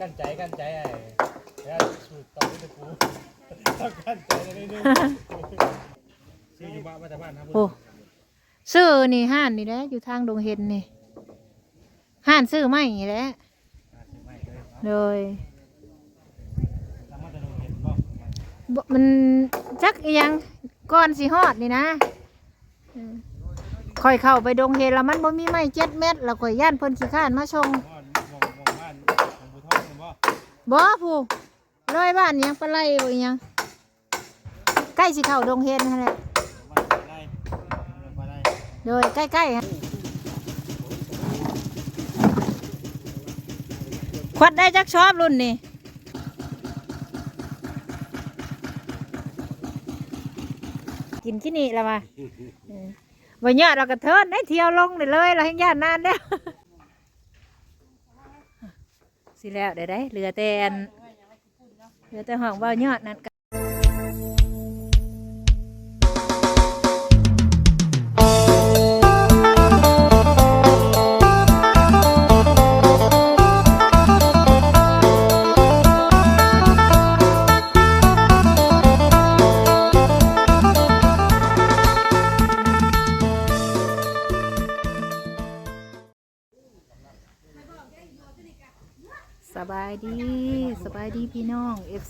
กั้นใจกั้นใจไอ้แล้วสูตรต่อไปตะกูต้องกั้นใจเลยนี่ซื้ออยู่บ้านมาจากบ้านนะโอ้ซื้อนี่ห้านนี่แหละอยู่ทางดงเห็นนี่ห้านซื้อไม่นี่แหละโดยมันจักอียังก้อนสิฮอดนี่นะค่อยเข้าไปดงเห็นแล้วมันบ่มีไม้เจ็ดเม็ดแล้วข่อยย่านเพิ่นขี้ข้านมาชมองมองมองบ้านของผู้ทอดเห็นบ่ บ่ผู้ร้อยบ้านยังปลาไหลบ่อิหยังใกล้สิเข้าดงเห็นนั่นแหละบ้านอะไรอะไรโดยใกล้ๆฮะควัดได้จักชอบรุ่นนี่กินที่นี่ละมาเออวันนี้เราก็เทินได้เที่ยวลงเลยเลยเราให้ญาตินานแล้ว สิแล้วเดี๋ยวได้เหลือแต่อันเหลือแต่ห้องเว่ายอดนั่น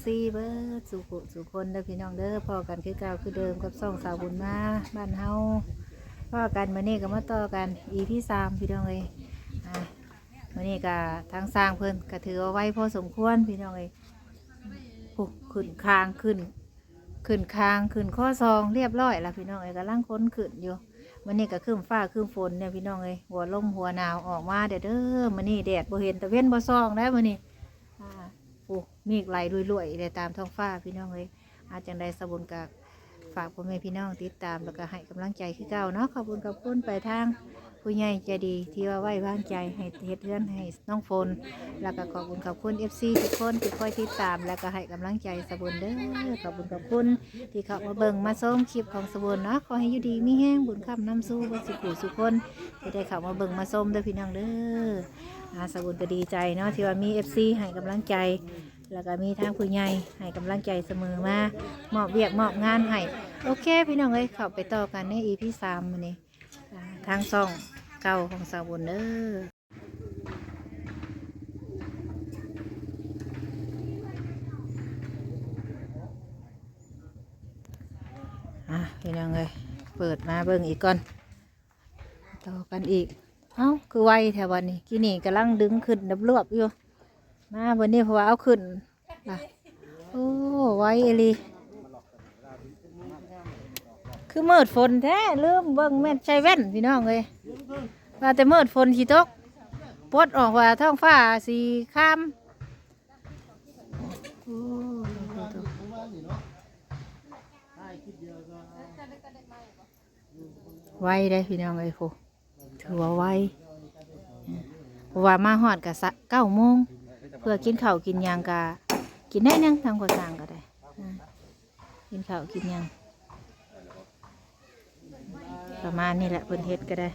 น้อง FC เบิร์ดสุขสุคนเด้อพี่น้องเด้อพอกันคือเก่าคือเดิมกับซ่องสาวบุญมาบ้านเฮาพอกันมื่อนี้ก็มาต่อกัน EP สามพี่น้องเลยอะมื่อนี้ก็ทางสร้างเพิ่นก็ถือว่าไว้พอสมควรพี่น้องเลยโอ้ขึ้นคางขึ้น ขึ้นคางขึ้นข้อซองเรียบร้อยแล้วพี่น้องเอ้ยกำลังค้นขึ้นอยู่วันนี้ก็คืมฟ้าคืมฝนเนี่ยพี่น้องเอ้ยหัวลมหัวหนาวออกมาเด้อเด้อมันนี่แดดบ่เห็นต่เว้นบ่ซองแล้วมันนี่ โอ้มีไหลรวยๆเลยตามท้องฟ้าพี่น้องเลยอาจจังใดสบุญกับฝากพ่อแม่พี่น้องติดตามแล้วก็ให้กำลังใจคือเก่าเนาะขอบคุณขอบคุณไปทาง ผู้ใหญ่ใจดีที่ว่าไว้วางใจให้เฮ็ดเรื่อนให้น้องฝนแล้วก็ขอบคุณขอบคุณ FC ทุกคนที่คอยติดตาม แล้วก็ให้กำลังใจสบุญเด้อขอบคุณขอบคุณ ที่เข้ามาเบิ่งมาส้มคลิปของสบุญเนาะขอให้อยู่ดีมีแห้งบุญคำน้ำสู้วัสุขุสุคนที่ได้เข้ามาเบิ่งมาส้มเด้อพี่น้องเด้ออาสบุญก็ดีใจเนาะที่ว่ามี FC ให้กำลังใจแล้วก็มีทางผู้ใหญ่ให้กำลังใจเสมอมามอบเวียกมอบงานให้โอเค พี่น้องเอ้ยเข้าไปต่อกันใน EP สามนี้อ่ทางซ่อง เก่าของสาวบุญเด้ออะพี่น้องเลยเปิดมาเบิ่งอีกก่อน ต่อกันอีก เอ้า คือไวแถววันนี้กี่นี่กำลังดึงขึ้นดับรวบอยู่ มาวันนี้เพราะว่าเอาขึ้นอะโอ้ ไวเอลี คือมืดฝนแท้ลืมเบิ่งแม่นใช้แว่นพี่น้องเลยว่าแต่มืดฝนขี้ตกปดออกว่าท้องฟ้าสีครามไวได้พี่น้องเลยโหถือว่าไวาะว่ามาหอดกับเก้าโมงเพื่อกินข้าวกินยางกะกินได้นังทางกว่าทางก็ได้กินข้าวกินยาง ประมาณนี้แหละเพิ่นเฮ็ดก็ได้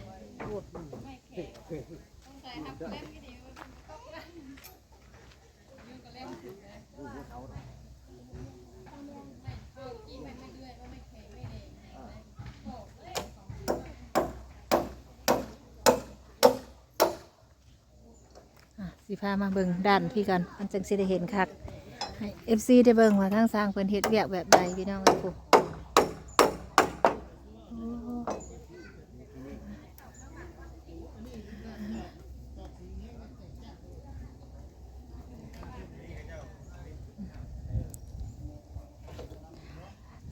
สิพามาเบิ่งด้านพี่กันมันจังสิได้เห็นคักให้ FC ได้เบิ่งว่าทางสร้างเพิ่นเฮ็ดเวียกแบบใดพี่น้องเอ้ย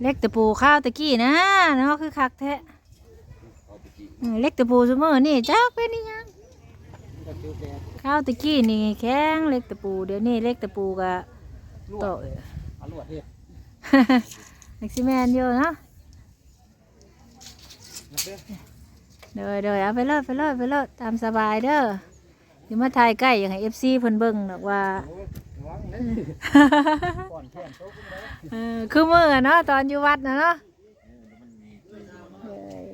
เล็กตะปูข้าวตะกี้นะเนาะคือคักแท้อืมเล็กตะปูซุมื้อนี่จักเป็นอีหยังข้าวตะกี้นี่แข็งเล็กตะปูเดี๋ยวนี้เล็กตะปูก็โตอรวดเฮ็ด เล็กซิแมนอยู่เนาะเดยเดยเอาไปเลยไปเลยไปเลยตามสบายเด้อที่มาถ่ายใกล้อย่างให้เอฟซีเพิ่นเบิ่งดอกว่า นแค่นโต๊ะขึ้นเลยเออคือมือเนาะตอนอยู่วัดนะเนาะเอ้ย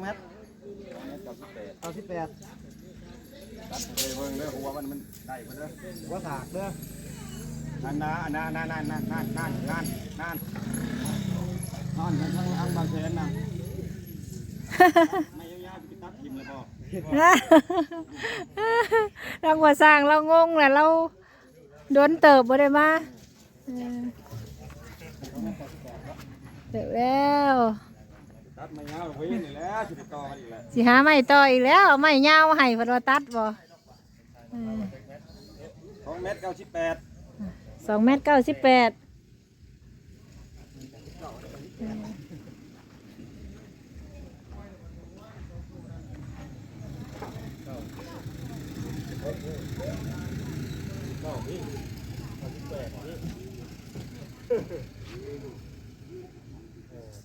เมตร เก้าสิบแปด เก้าสิบแปด ตัดเลยเบิ่งเด้อหัวมันมันได้บ่เด้อ หัวถากเด้อ อั นนาอันนาอันนาอันนาอันนาอันนาอันนาอันนาอันนอนกันทั้งอังบางแสนน่ะไม่ยาวๆไปตัดทิ่มเลยบ่เราหัวสร้างเรางงแหละเราโดนเติบบ่ได้มาเออเดี๋ยวแล้วตัดไม่ยาวไว้นี่แหละสิไปต่อกันอีกแล้วสิหาไม่ต่ออีกแล้วไม่ยาวให้พนว่าตัดบ่สองเมตรเก้าสิบแปด สองเมตรเก้าสิบแปด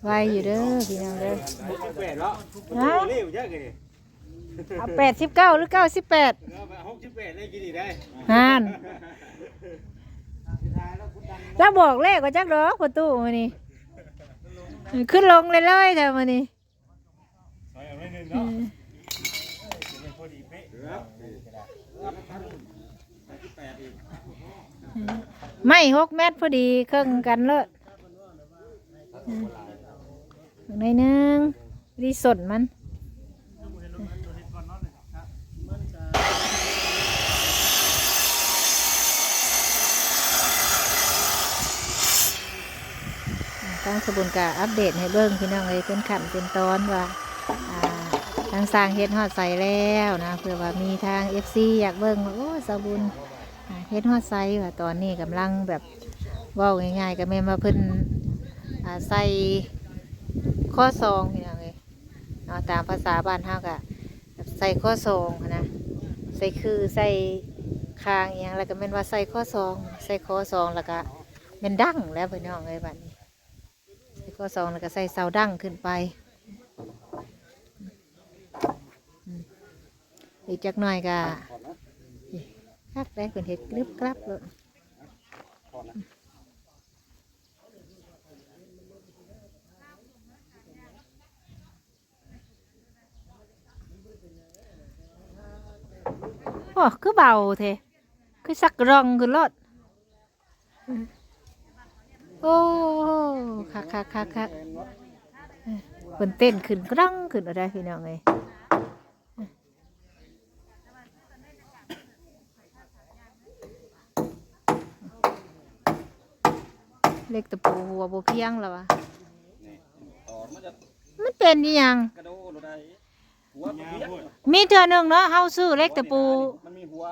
ไวอยู่เด้อพี่น้องเด้อหกสิบแปดแล้วฮะเร็วเยอะกันนี่เอาแปดสิบเก้าหรือเก้าสิบแปดหกสิบแปดได้กินอีกได้ฮาน แล้วบอกเลขก็จักดอกประตูมานี่ขึ้นลงเลยเลยแต่มานี่ใส่เอาไว้หนึ่งเนาะจะเป็นพอดีเป๊ะครับหกสิบแปดอีกไม่หกเมตรพอดีเครื่องกันเลยในอยหนึงรีสดมัน ทางสบุนกะอัปเดตให้เบิ้งพี่น้องเลยเป็นขันเป็นตอนว่าทางสร้างเฮ็ดฮอดใสแล้วนะเพื่อว่ามีทาง FC อยากเบิ้งว่าโอ้สบุญเฮ็ดฮอดใสว่าตอนนี้กำลังแบบว้าง่ายๆก็แม่นว่าเพิ่นใส่ข้อซองพี่น้องเลยเนาตามภาษาบ้านเฮากะแบบใส่ข้อซองนะใส่คือใส่คางอย่างแล้วก็แม่นว่าใส่ข้อซอง ใส่ข้อซองแล้วก็แม่นดั้งแล้วพี่น้องเลยบัดนี้ ข้อสองแล้วก็ใส่เสาดั้งขึ้นไปอีกจักหน่อยก็คักได้เป็นเห็ดกรึบกรับเลยโอ้คือเบาเทคือสักรองคือรถโอ้คักคักคักคักเพิ่นเต้นขึ้นกรังขึ้นอะไรพี่น้องเอ้ยเล็กตะปูหัวโบเพียงแล้ววะมันเป็นยัง มีเทื่อหนึ่งเนาะเฮาซื้อเล็กตะปู มันมีหัว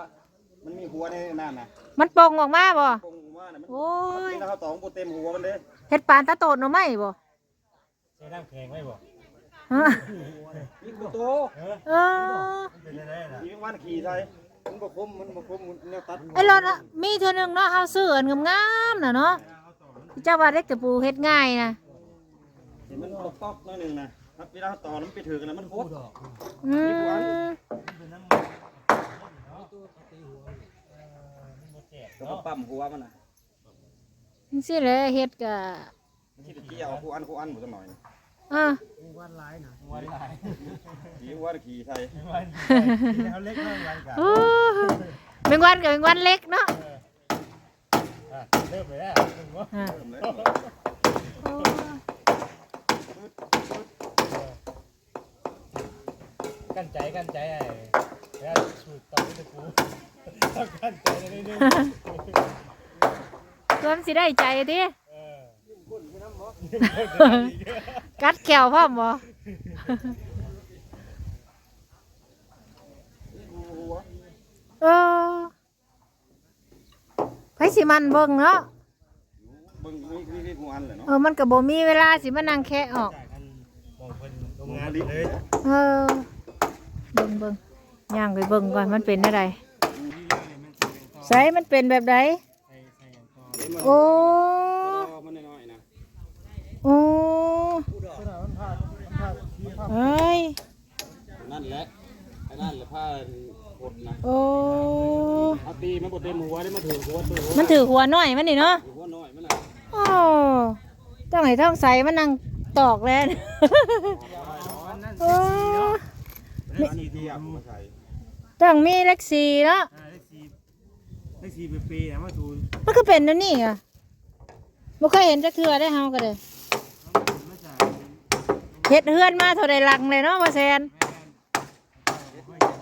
มันมีหัวในนั่นนะมันปงออกมาบ่ ปงว่าน่ะมันโอ้ยนี่เขาตองบ่เต็มหัวมันเด้เฮ็ดปานตะโตดหน่อไม้บ่ใช้น้ำแข็งไว้บ่ฮะมีกูโตเออเออเป็นยังไงล่ะมีวันขี่ใส่มันบ่คมมันบ่คมมันแนวตัดไอ้รถอะมีเทื่อหนึงเนาะเฮาซื้ออันงามๆน่ะเนาะเจ้าว่าเล็กตะปูเฮ็ดง่ายนะเห็นมันตอกๆหน่อยหนึงนะครับเวลาต่อแล้วมันไปถือกันแล้วมันโคตรอืมก็มาปั๊มหัวมันน่ะ นี่สิแหละเฮ็ดกะมันสิเกี่ยวคู่อันคู่อันบ่จังหน่อยอะวันหลายขี่หัวขี่ใส่วันเขาเล็กเท่าวันกันโอ้เป็นวันกับเป็นวันเล็กเนาะอะเริ่มเลยอะถึงว่าอะเริ่มเลยโอ้กั้นใจกั้นใจไอ้แล้วสูตรต่อที่กูต้องกั้นใจในนี้ร วมสิได้ใจติเออกัดแขวพร้อมบ่หัวเออไผสิมันเบิ่งเนาะเบิ่งมีมีมีคู่อันแหละเนาะเออมันก็บ่มีเวลาสิมานั่งแคะออกจากกันมองเป็นโรงงานเลยเออเบิ่งเบิ่งย่างไปเบิ่งก่อนมันเป็นอะไรใส่มันเป็นแบบใด โอ้มันน้อยๆนะโอ้เอ้ยนั่นแหละไอ้นั่นแหละผ้าหดนะโอ้เอาตีมันบ่เต็มหัวได้มาถือหัวตัวหัวมันถือหัวหน่อยมันนี่เนาะหัวน้อยมันน่ะโอ้ต้องให้ท้องใสมันนั่งตอกแล้วนั่นโอ้เลขอันสี่นี้ดูเทียบดูมาใส่ต้องมีเลขสี่เนาะอ่าเลขสี่เลขสี่เปย์ๆนะมาดู มันก็เป็นนั่นนี่อะบ่เคยเห็นจักเทื่อได้เฮาก็เลยมาจากเฮ็ดเฮือนมาเท่าใดหลังเลยเนาะว่าแซน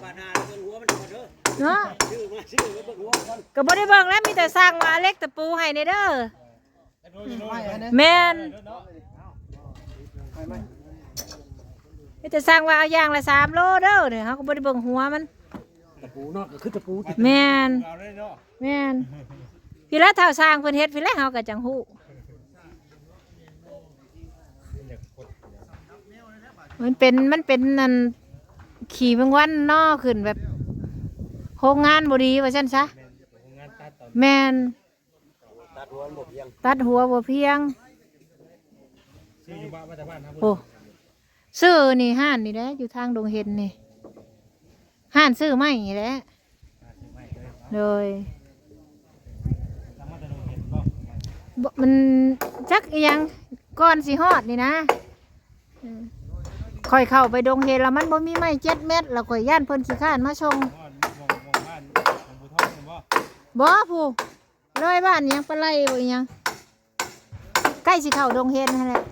บานาแล้วก็หัวมันก่อนเด้อเนาะชื่อมาชื่อแล้วเบิ่งหัวมันก็บ่ได้เบิ่งแล้วมีแต่สร้างมาเล็กตะปูให้นี่เด้อไม่อันนั้นแม่นเนาะมีแต่สร้างว่าเอาอย่างละ3โลเด้อเนี่ยเฮาก็บ่ได้เบิ่งหัวมันตะปูเนาะก็คือตะปูแม่นเอาเลยเนาะแม่น พี่ละเท่าสร้างเพิ่นเฮ็ดพี่ละเฮาก็จังฮู้มันเป็นมันเป็นนั่นขี่เบางวันเนาะขึ้นแบบโรงงานบ่ดีว่าซั่นซะงานตัดต่อแม่นตัดหัวหมดยังตัดหัวบ่เพียงซื้ออยู่บ้านมาจากบ้านนะโอ้ซื้อนี่ห้านนี่แหละอยู่ทางดงเห็นนี่ห้านซื้อไม่นี่แหละไม่เลยโดย ทำมาแต่เราเห็นบ่ บ่ มันจักอิหยังก้อนสิฮอดนี่นะค่อยเข้าไปดงเห็นแล้วมันบ่มีไม้เจ็ดเม็ดแล้วข่อยย่านเพิ่นขี้ข้านมาชงบ้านของผู้ทอดเห็นบ่ผู้ร้อยบ้านยังปลาไหลบ่อิหยังใกล้สิเข้าดงเห็นนั่นแหละ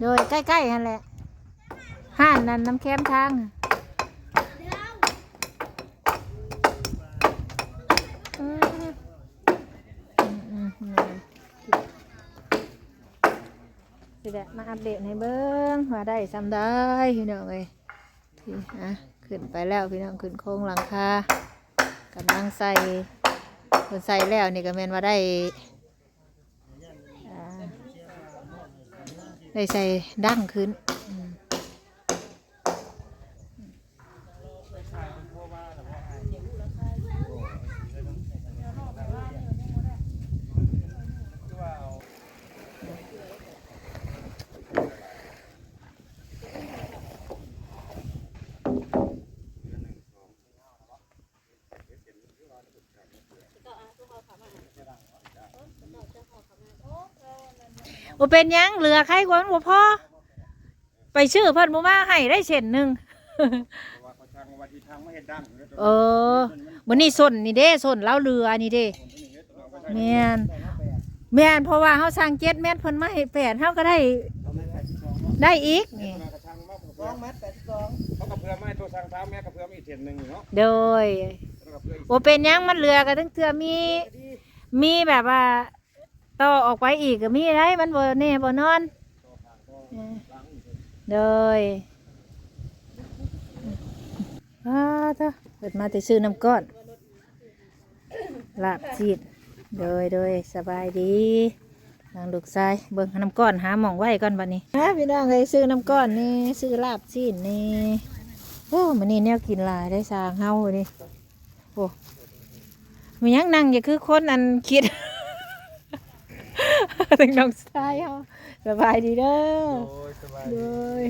โดยใกล้ๆนั่นแหละห้านนั่นน้ำแคมทางอืมอืมอืมอืมสิ แหละมาอัปเดตให้เบิ้งว่าได้ซ้ำได้พี่น้องเลยที่อะขึ้นไปแล้วพี่น้องขึ้นโค้งหลังคากำลังใส่คนใส่แล้วนี่ก็แมนว่าได้ได้ใส่ดั้งขึ้น บ่เป็นหยังเหลือใครกว่ามันบ่พอไปชื่อเพิ่นบ่มาให้ได้เส้นหนึ่งว่าเขาช่างว่าที่ทางไม่เห็นดังเออวันนี้ส้นนี่เด้ส้นเล้าเรือนี่เด้แม่นแม่นเพราะว่าเฮาสร้างเจ็ดเมตรเพิ่นมาให้แปดเฮาก็ได้ ได้อีกนี่กระชังมากสองเมตรแปดสองเขากระเพื่อมไม่ตัวช่างเท้าแม่กระเพื่อมอีกเทนหนึ่งเนาะโดยกระเพื่ออีกบ่เป็นหยังมันเหลือก็ตั้งเทื่อมีมีแบบว่า ต่อออกไปอีกก็มีได้มันบ่แน่บ่นอนเออโดยอ้าเถอะเปิดมาแต่ซื้อน้ำก้อนลาบจีดโดยโดยสบายดีนางลูกชายเบิ่งน้ำก้อนหาหม่องไว้ก่อนบัดนี้ฮะพี่น้องเคยซื้อน้ำก้อนนี่ซื้อลาบจีดนี่โอ้มันนี่แนวกินลายได้สร้างเฮานี่โอ้มันยังนั่งอย่าคือคนอันคิด ถึงน้องชายเฮาสบายดีเด้อ โอ้ยสบายโดย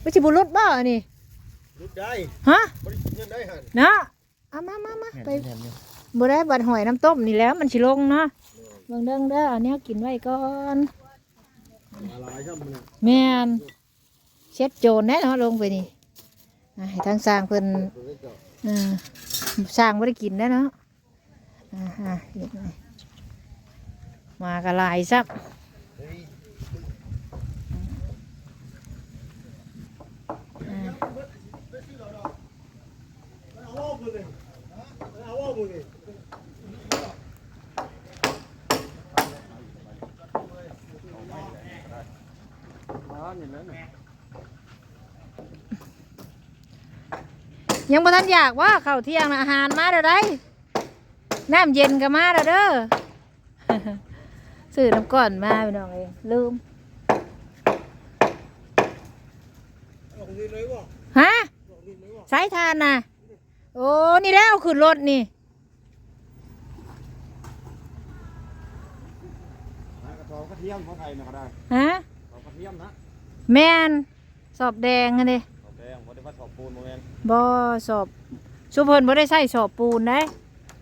ไม่ใช่บุรุษบ่อันนี่รุดได้ฮะบริเงินได้หันเนาะเอามามามาไปบ่ได้บัดหอยน้ำต้มนี่แล้วมันสิลงเนาะเบิ่งเด้งเด้อเอาแนวกินไว้ก่อนอะไรช่างมันแม่นเช็ดโจรแน่เนาะลงไปนี่อะให้ทางสร้างเพิ่นเออสร้างบ่ได้กินแน่เนาะอ่าฮะเฮ็ดหน่อยม มาก็หลายซับยังบ่ทันอยากว่าเข้าเที่ยงอาหารมาเด้อได้น้ำเย็นก็มาเด้อเด้อ ซื้อน้ำก้อนมาพี่น้องเองลืมลงดินเลยวะฮะสายทานน่ะโอ้นี่แล้วเอาขึ้นรถนี่กระทองกระเทียมของไทยนะก็ได้ฮะทองกระเทียมนะแม่นสอบแดงอันนี้ทองแดงพอได้ว่าทองปูนโมเมนบ่สอบสุเพิ่นบ่ได้ใส่สอบปูนได้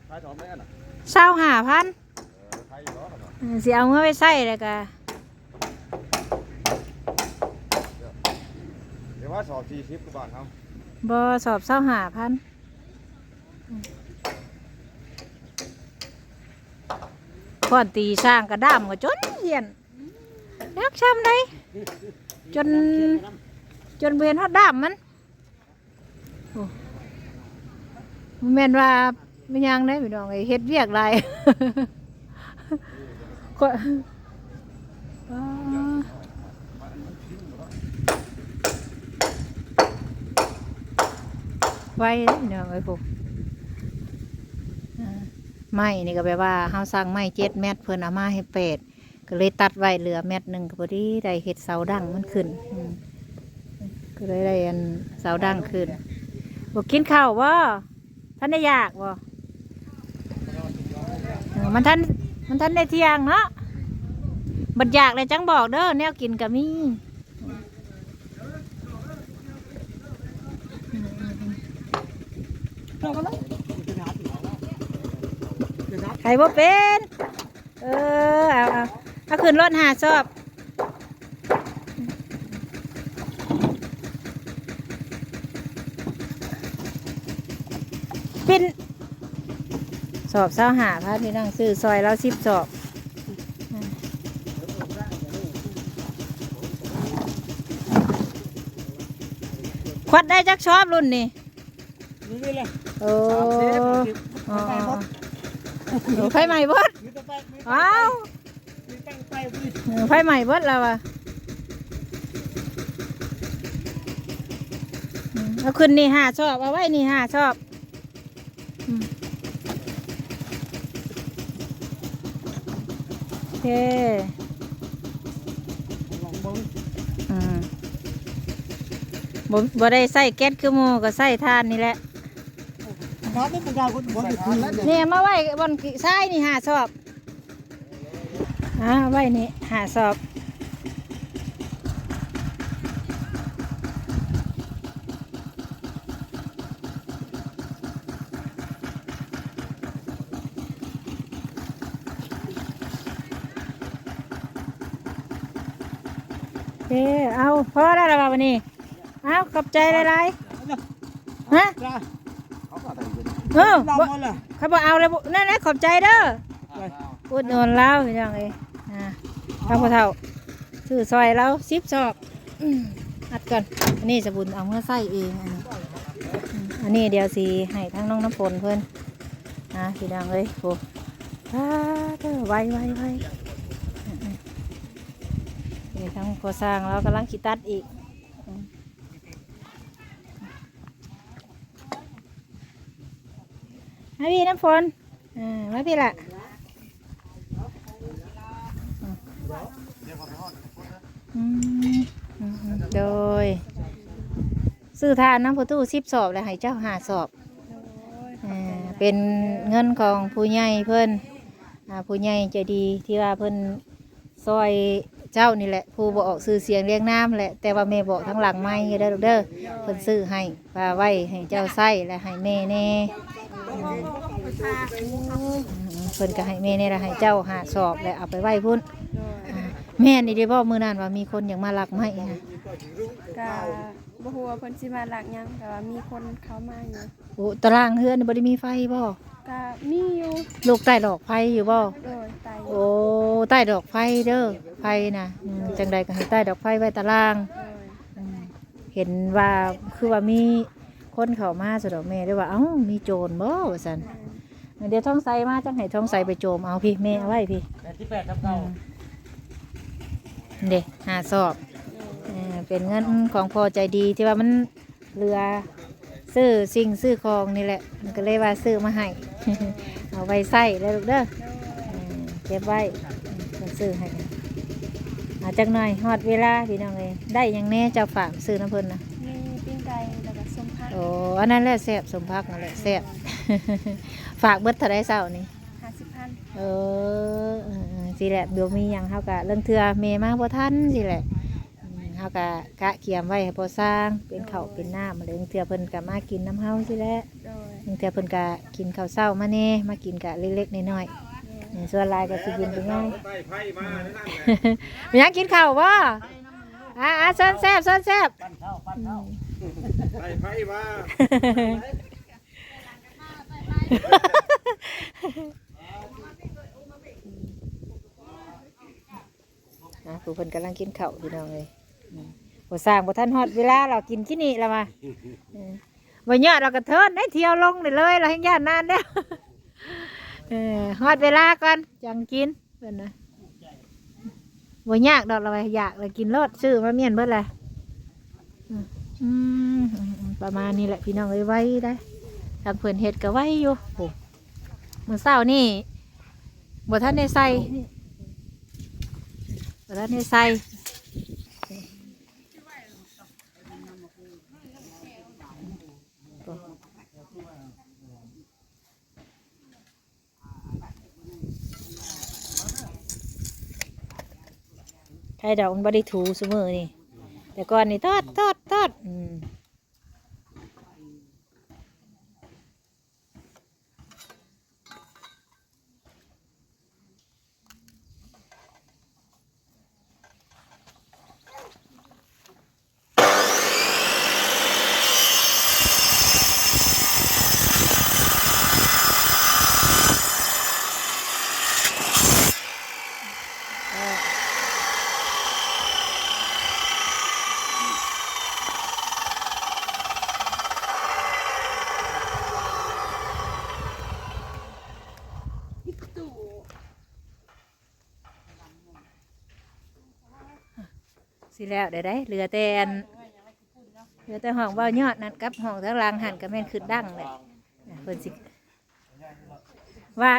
ใช้ทองแม่น่ะเศร้าหาพัน เออใช้อยู่แล้ว สิเอาเงินไปใส่แล้วก็ว่าสอบสี่สิบกว่าบาทเขาบ่สอบเศร้าหาพันก่อนตีสร้างกระด้ามก็จนเหียนยักช้ำเลยจน จนเวียนฮอดด้ามมันโอ้บ่แม่นว่าไม่ยังได้พี่น้องไอ้เฮ็ดเวียกหลาย ก็อ่าไว้เน้องไอ้พวกไม้นี่ก็แปลว่าเฮาสั่งไม้เจ็ดเมตรเพิ่นเอามาให้แปดก็เลยตัดไว้เหลือเม็ดหนึ่งก็พอดีได้เห็ดเสาดังมันขึ้นก็เลยได้อันเสาดังขึ้นบอกกินข้าวว่าท่านได้ยากบ่มันท่าน มันท่านได้เที่ยงเนาะบัดอยากเลยจังบอกเด้อแนวกินก็มีใครบ่เป็น เออ เอาเอาเอาขึ้นรถหาชอบ สอบเศร้าหาพระพี่นั่งซื้อซอยแล้วสิบสอบควัดได้จักชอบรุ่นนี่นี่นี่เลยโอ้อ๋อโอ้ไฟใหม่เบดมีแต่ไปมีอ้าวมีตั้งไปมีเออไฟใหม่เบดแล้วอะอืมเอาขึ้นนี่ห้าชอบ เอาไว้นี่ห้าชอบอืมโอ เคลองเบิ้งอืมบ่บ่ได้ใส่แก๊สคือหมูก็ใส่ทานนี่แหละน้ำนี่เป็นดาวคนหัวอยู่ที่นี่นี่มาไว้บนทรายนี่หาสอบอ่าไว้นี่หาสอบ วบ่าวันนี้เอาขอบใจหลายๆฮะจ้าเขาก็ได้ยินเออดาวบ่หมดเลยเขาบอกเอาเลยบ่นั่นแหละขอบใจเด้ออุดหนุนแล้วอย่างไงอ่าทางพ่อเฒ่าซื้อซอยแล้วสิบซอกอืมอัดก่อนอันนี้สบุนเอาเมื่อใส่เองอันนี้อืมอันนี้เดี๋ยวสีให้ทั้งน้องน้ำฝนเพื่อนอ่าสีดังเลยโอ้อ่าเด้อไวไวไวอืมๆนี่ทั้งพอสร้างแล้วกำลังขีตัดอีกอืม มาพี่น้ำฝนอ่ามาพี่ละอืมอืมอืมโดย ซื้อทานน้ำประตูสิบสอบแล้วให้เจ้าหาสอบอ่าเป็นเงินของผู้ใหญ่เพิ่นอ่าผู้ใหญ่ใจะดีที่ว่าเพิ่อนซอย เจ้านี่แหละผู้บอกซื้อเสียงเรียงน้ำแหละแต่ว่าแม่บอกทั้งหลังไม่เด้อลูกเด้อเพิ่นซื้อให้ว่าไว้ให้เจ้าใส่และให้แม่แน่อืมเพิ่นก็ให้แม่แน่และให้เจ้าหาสอบและเอาไปไว้พุ่นอ่าแม่นี่ได้บอกมือนั่นว่ามีคนอยากมาลักไม้นะกะบ่ฮู้ว่าเพิ่นสิมาลักหยังแต่ว่ามีคนเข้ามาอยู่โอ้ตารางเฮือนนี่บ่ได้มีไฟบ่ กะมีอยู่ลูกใต้ดอกไฟอยู่บ่โดยไตโอ้ใต้ดอกไฟเด้อไฟนะอืมจังใดก็ให้ใต้ดอกไฟไว้ตาราง โดยอืมเห็นว่าคือว่ามีคนเข้ามาสะดอกแม่ได้ว่าเอ้ามีโจรบ่ว่าซั่นเดี๋ยวท้องใสมาจังให้ท้องใสไปโจมเอาพี่แม่เอาไว้พี่ แปดที่แปดทับเก้าเด็หาสอบเอ่อเป็นเงินของพอใจดีที่ว่ามันเหลือ ซื้อสิ่งซื้อของนี่แหละมันก็เลยว่าซื้อมาให้เอาไว้ใส่เลยลูกเด้อเออเก็บไว้เพิ่นซื้อให้อาจักหน่อยฮอดเวลาพี่น้องเลยได้หยังแน่เจ้าฝากซื้อน้ำเพิ่นนะมีปิ้งไก่แล้วก็ส้มผักโอ้อันนั้นแหละแซ่บสมพักนั่นแหละแซ่บฝากเบิดเท่าไรเศร้านี่50,000เออเออเออสิแหละเดี๋ยวมีหยังเฮากะเรื่องเทือเมมาบ่ทันสิแหละอืม เฮากะกะเกียมไว้ให้พอสร้างเป็นข้าวเป็นน้ำอะไรเรื่องเทือเพิ่นกะมากินน้ำเฮาสิแหละโดยเรื่องเทือเพิ่นกะกินข้าวเช้ามาแน่มากินกะเล็กๆน้อยๆเนี่ยส่วนหลายก็สิกินเป็นง่ายใต้ไพ่มานั่นแหละ มีหยังกินข้าวบ่อ่าอ่าซ้อนแซบซ้อนแซบปั้นเท้าปั้นเท้าไปไผว่านะผู้เพิ่นกำลังกินข้าวพี่น้องเลยอืม บ่สร้างบ่ทันฮอดเวลาเรากินที่นี่แล้วมาเออบ่ยอดเราก็เทินได้เที่ยวลงได้เลย เราแห่งย่านนานแล้วเออฮอดเวลาก่อนจังกินเพิ่นนะบ่ยากดอกเราอยากเรากินรสซื้อมาเมียนเบิดแหละอืมอืมอืมอืมประมาณนี้แหละพี่น้องเอ้ยไว้ได้ทางเพิ่นเฮ็ดก็ไว้อยู่โอ้มื้อเช้านี่บ่ทันได้ใส่นี่แล้วนี่ใส่ ไข่ดอกมันบไดิถูเสมอนี่ แต่ก่อนนี่ทอดทอดทอดอืมสิ แล้วได้ได้เหลือแต่อันเหลือแต่ห้องเว่ายอดนั่นกับห้องทั้งหล่างหันกับแม่นขึ้นดังเลยอะเพิ่นสิว่า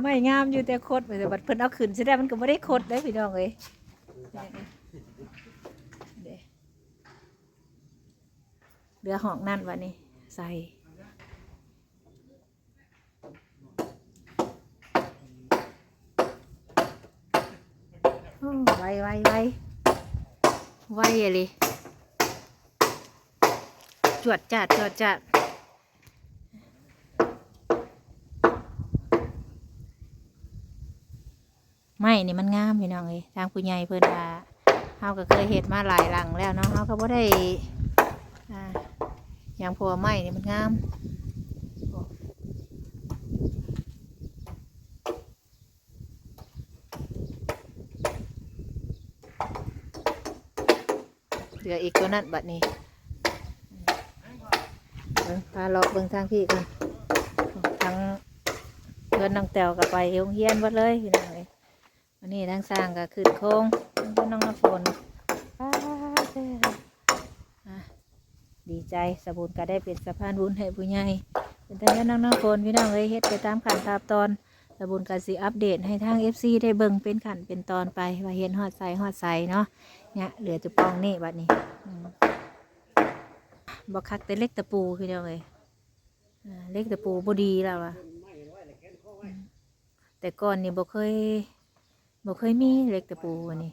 ไม่งามอยู่แต่โคตรแต่บัดเพิ่นเอาขึ้นใช่ได้มันก็ไม่ได้โคตรได้พี่น้องเอ้ยเด้เหลือห้องนั่นวันนี้ใส่โอ้ ไวไวไวไวเลยจวดจัดจวดจัดไม่นี่มันงามพี่น้องเอ้ยทางผู้ใหญ่เพิ่นว่าเฮาก็เคยเฮ็ดมาหลายหลังแล้วเนาะเฮาก็บ่ได้อ่าอย่างพวไม้นี่มันงาม เหลืออีกตัวนั้นบัดนี้เบิ่งพาเลาะเบิ่งทางพี่กันทางเพื่อนน้องแตวก็ไปโรงเรียนหมดเลยพี่น้องเอ้ยวันนี้ทั้งสร้างก็ขึ้นโค้งทั้งพ่อน้องน้ำฝนป้าเด้ออะดีใจสบุญก็ได้เป็นสะพานบุญให้ผู้ใหญ่เป็นทั้งน้องน้ำฝนพี่น้องเอ้ยเฮ็ดไปตามขั้นตามตอนสบุญก็สิอัปเดตให้ทาง FC ได้เบิ่งเป็นขั้นเป็นตอนไปว่าเห็นฮอดใสฮอดใสเนาะ เนี่ยเหลือจะปองนี่บัดนี้บอกคักแต่เล็กตะปูพี่น้องเอ้ยอ่าเล็กตะปูบดีแล้วอะแต่ก่อนนี่บ่เคยบ่เคยมีเล็กตะปูนนี้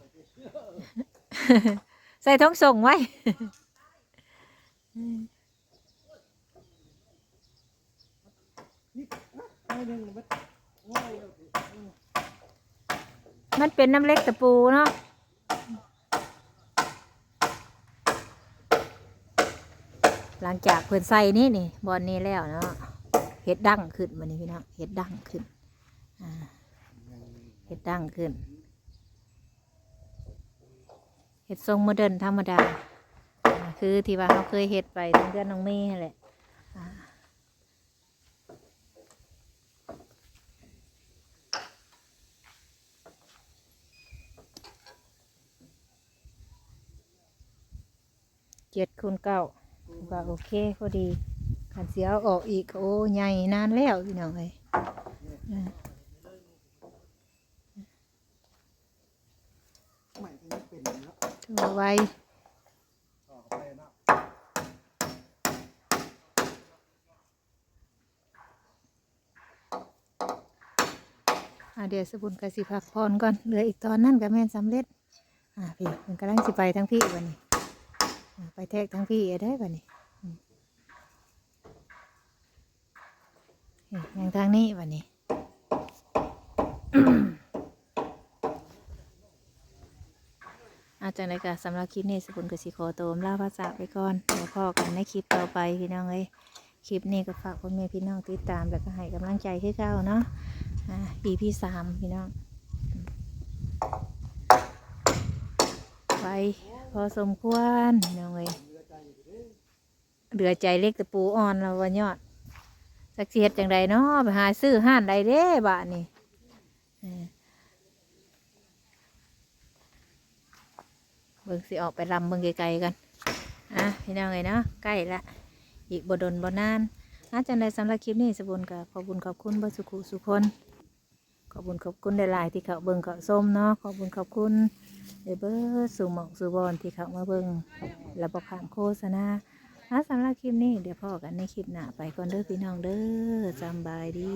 ใส่ท้องส่งไว้มันเป็นน้ำเล็กตะปูเนาะ หลังจากเพิ่นใส่นี่นี่บอลนี้แล้วเนาะเห็ดดั้งขึ้นวันนี้พี่น้องเห็ดดั้งขึ้นเห็ดดั้งขึ้นเห็ดทรงโมเดิร์นธรรมดา คือที่ว่าเขาเคยเห็ดไปตั้งเดือนน้องเมย์นั่แหละเจ็ดคูณเก้า ว่าโอเคพอดีขันเสียเอาออกอีกโอ้ใหญ่นานแล้วพี่น้องเอ้ยอ่าถือไว้อ่าเดี๋ยวสบุญกสิพักพรก่อน เหลืออีกตอนนั่นกับแม่นสำเร็จ อ่าพี่มันกำลังสิไปทั้งพี่วันนี้ ไปแทกทั้งพี่ได้วันนี้อืมนี่อย่างทางนี้วันนี้อาจังไรกะสำหรับคลิปนี้สกุลกสิขอตัวลาภาษาไปก่อนเดี๋ยวพ่อกันในคลิปต่อไปพี่น้องเอ้ยคลิปนี้ก็ฝากพ่อแม่พี่น้องติดตามแล้วก็ให้กำลังใจให้เก้าเนาะอ่า EP สามพี่น้องไป พอสมควรเน้องเอ้ยเหลือใจเล็กแต่ปูอ่อนแล้ววันยอดสักเสียดจังใดเนาะไปหาซื้อห้านใดเด้บาทนี่เบิ่งสิออกไปลำเบิ่งไกลๆกันอะพี่น้องเอ้ยเนาะใกล้ละอีกบดนบนานอาจังใดสำหรับคลิปนี้สบุญกับขอบคุญขอบคุณเบรสุขุสุคนขอบคุญขอบคุณหลายๆที่เขาเบิ่งเขาส้มเนาะขอบุญขอบคุณ เดเบอร์สู่หมองสู่บอลที่เขามาเบิ่งและบอกขามโฆษณาอาสำหรับคลิปนี้เดี๋ยวพอกันในคลิปหน้าไปก่อนเด้อพี่น้องเด้อจำบายดี